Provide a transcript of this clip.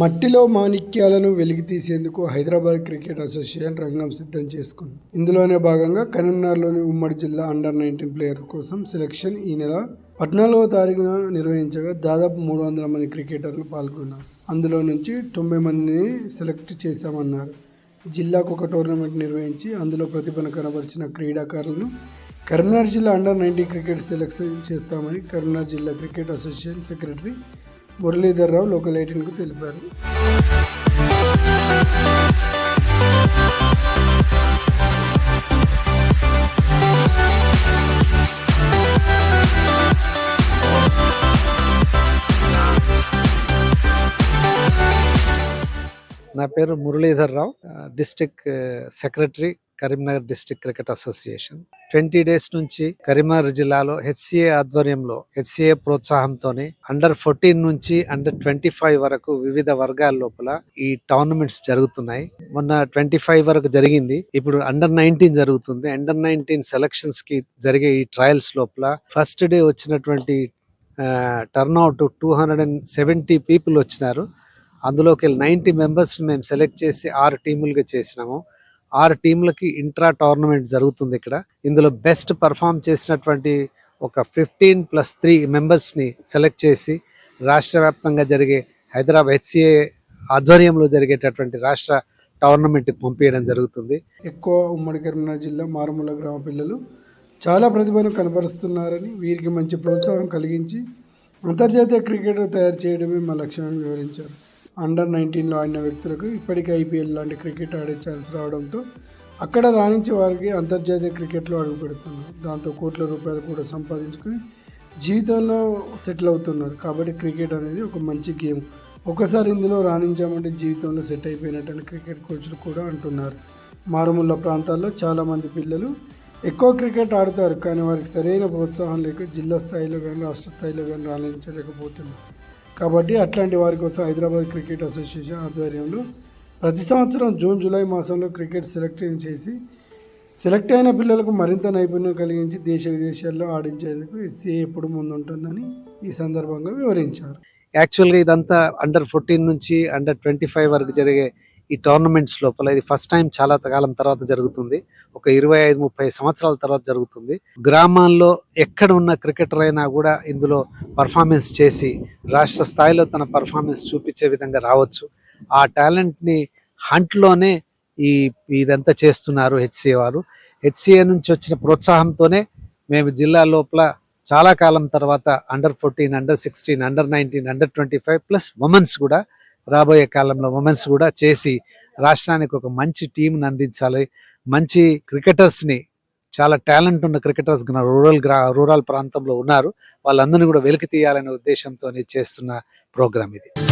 మట్టిలో మాణిక్యాలను వెలికితీసేందుకు హైదరాబాద్ క్రికెట్ అసోసియేషన్ రంగం సిద్ధం చేసుకుంది. ఇందులోనే భాగంగా కరీంనగర్లోని ఉమ్మడి జిల్లా అండర్ నైన్టీన్ ప్లేయర్స్ కోసం సెలక్షన్ ఈ నెల పద్నాలుగో తారీఖున నిర్వహించగా దాదాపు మూడు వందల మంది క్రికెటర్లు పాల్గొన్నారు. అందులో నుంచి తొంభై మందిని సెలెక్ట్ చేశామన్నారు. జిల్లాకు ఒక టోర్నమెంట్ నిర్వహించి అందులో ప్రతిభను కనబరిచిన క్రీడాకారులను కరీంనగర్ జిల్లా అండర్ నైన్టీన్ క్రికెట్ సెలెక్షన్ చేస్తామని కరీంనగర్ జిల్లా cricket association secretary Muralidhar Rao local ఎయిటీన్కు తెలిపారు నా పేరు Muralidhar Rao district secretary Karimnagar district cricket association. Twenty days నుంచి కరీంనగర్ జిల్లాలో హెచ్సిఏ ఆధ్వర్యంలో హెచ్సిఏ ప్రోత్సాహంతో అండర్ ఫోర్టీన్ నుంచి అండర్ ట్వంటీ ఫైవ్ వరకు వివిధ వర్గాల లోపల ఈ టోర్నమెంట్స్ జరుగుతున్నాయి. మొన్న ట్వంటీ ఫైవ్ వరకు జరిగింది. ఇప్పుడు అండర్ నైన్టీన్ జరుగుతుంది. అండర్ నైన్టీన్ సెలక్షన్స్కి జరిగే ఈ ట్రయల్స్ లోపల ఫస్ట్ డే వచ్చినటువంటి turnout two hundred and seventy people వచ్చినారు. అందులోకి నైంటీ మెంబర్స్ మేము సెలెక్ట్ చేసి ఆరు టీములుగా చేసినాము. ఆరు టీంలకి ఇంట్రా టోర్నమెంట్ జరుగుతుంది ఇక్కడ. ఇందులో బెస్ట్ పర్ఫామ్ చేసినటువంటి ఒక ఫిఫ్టీన్ ప్లస్ త్రీ మెంబర్స్ని సెలెక్ట్ చేసి రాష్ట్ర వ్యాప్తంగా జరిగే హైదరాబాద్ హెచ్సిఏ ఆధ్వర్యంలో జరిగేటటువంటి రాష్ట్ర టోర్నమెంట్కి పంపించడం జరుగుతుంది. ఎక్కువ ఉమ్మడి కరీంనగర్ జిల్లా మారుమూల గ్రామ పిల్లలు చాలా ప్రతిభను కనబరుస్తున్నారని వీరికి మంచి ప్రోత్సాహం కలిగించి అంతర్జాతీయ క్రికెట్ తయారు చేయడమే మా లక్ష్యంగా వివరించారు. అండర్ నైన్టీన్లో ఆడిన వ్యక్తులకు ఇప్పటికే ఐపీఎల్ లాంటి క్రికెట్ ఆడే ఛాన్స్ రావడంతో అక్కడ రాణించే వారికి అంతర్జాతీయ క్రికెట్లో అడుగు పెడుతున్నారు. దాంతో కోట్ల రూపాయలు కూడా సంపాదించుకుని జీవితంలో సెటిల్ అవుతున్నారు. కాబట్టి క్రికెట్ అనేది ఒక మంచి గేమ్. ఒకసారి ఇందులో రాణించామంటే జీవితంలో సెట్ అయిపోయినట్టు క్రికెట్ కోచ్లు కూడా అంటున్నారు. మారుమూల ప్రాంతాల్లో చాలామంది పిల్లలు ఎక్కువ క్రికెట్ ఆడతారు. కానీ వారికి సరైన ప్రోత్సాహం లేక జిల్లా స్థాయిలో కానీ రాష్ట్ర స్థాయిలో కానీ రాణించలేకపోతున్నారు. కాబట్టి అట్లాంటి వారి కోసం హైదరాబాద్ క్రికెట్ అసోసియేషన్ ఆధ్వర్యంలో ప్రతి సంవత్సరం జూన్ జూలై మాసంలో క్రికెట్ సెలెక్ట్ చేసి సెలెక్ట్ అయిన పిల్లలకు మరింత నైపుణ్యం కలిగించి దేశ విదేశాల్లో ఆడించేందుకు ఎస్సీఏ ఎప్పుడు ముందుంటుందని ఈ సందర్భంగా వివరించారు. యాక్చువల్గా ఇదంతా అండర్ ఫోర్టీన్ నుంచి అండర్ ట్వంటీ ఫైవ్ వరకు జరిగే ఈ టోర్నమెంట్స్ లోపల ఇది ఫస్ట్ టైం చాలా కాలం తర్వాత జరుగుతుంది. ఒక ఇరవై ఐదు ముప్పై సంవత్సరాల తర్వాత జరుగుతుంది. గ్రామాల్లో ఎక్కడ ఉన్న క్రికెటర్ అయినా కూడా ఇందులో పర్ఫార్మెన్స్ చేసి రాష్ట్ర స్థాయిలో తన పర్ఫార్మెన్స్ చూపించే విధంగా రావచ్చు. ఆ టాలెంట్ని హంట్లోనే ఈ ఇదంతా చేస్తున్నారు హెచ్సిఏ వారు. హెచ్సిఏ నుంచి వచ్చిన ప్రోత్సాహంతోనే మేము జిల్లా లోపల చాలా కాలం తర్వాత under fourteen under sixteen under nineteen under twenty five plus womens కూడా రాబోయే కాలంలో ఉమెన్స్ కూడా చేసి రాష్ట్రానికి ఒక మంచి టీంని అందించాలి. మంచి క్రికెటర్స్ని చాలా టాలెంట్ ఉన్న క్రికెటర్స్ రూరల్ గ్రా రూరల్ ప్రాంతంలో ఉన్నారు. వాళ్ళందరినీ కూడా వెలికి తీయాలనే ఉద్దేశంతో చేస్తున్న ప్రోగ్రామ్ ఇది.